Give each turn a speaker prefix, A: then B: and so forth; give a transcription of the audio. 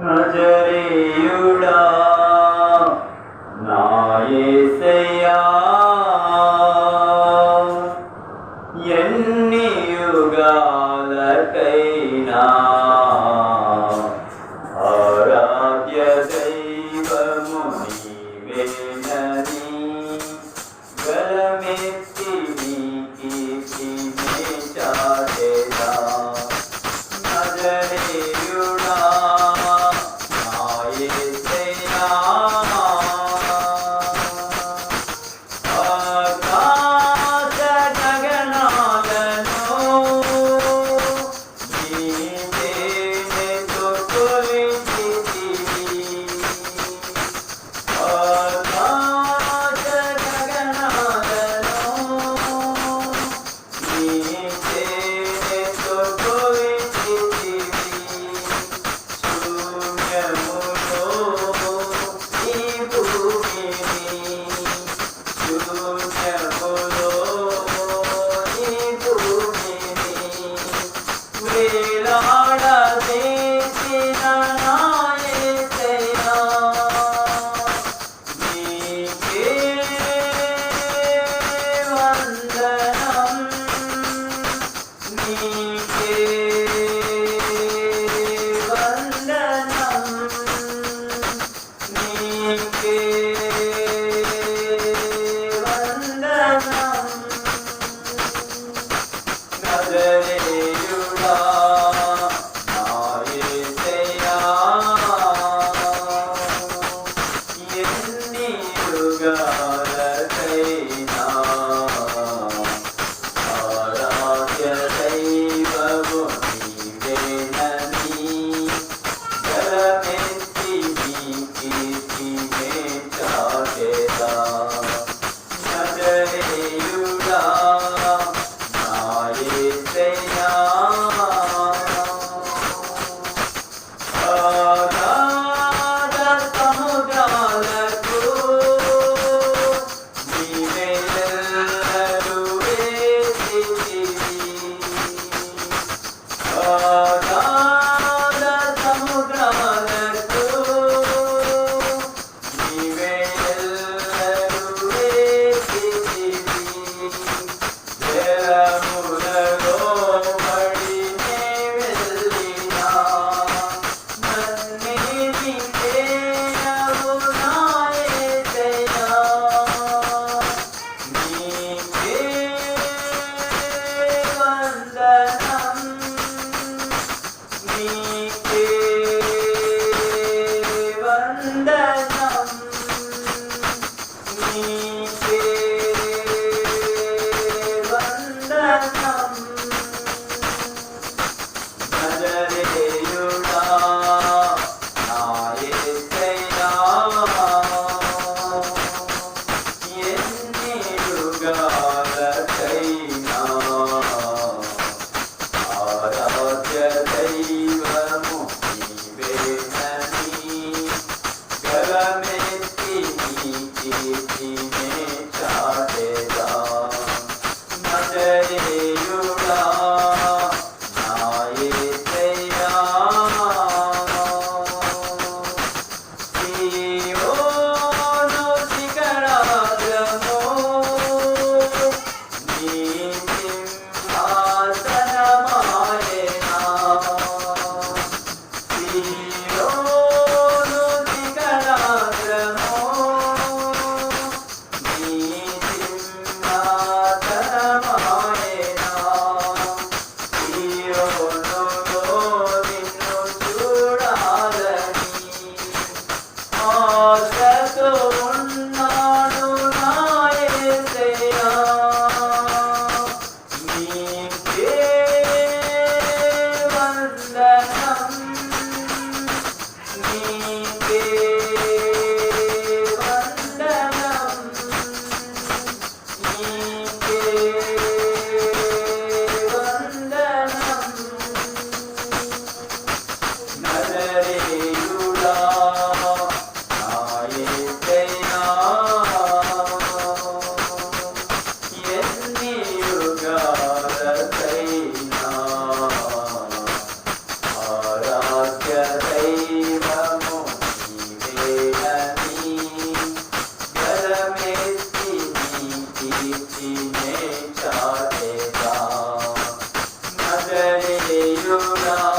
A: நஜரியுடா. நாயேசையா. எண்ணியுகால கைனா Llévame Porque You know.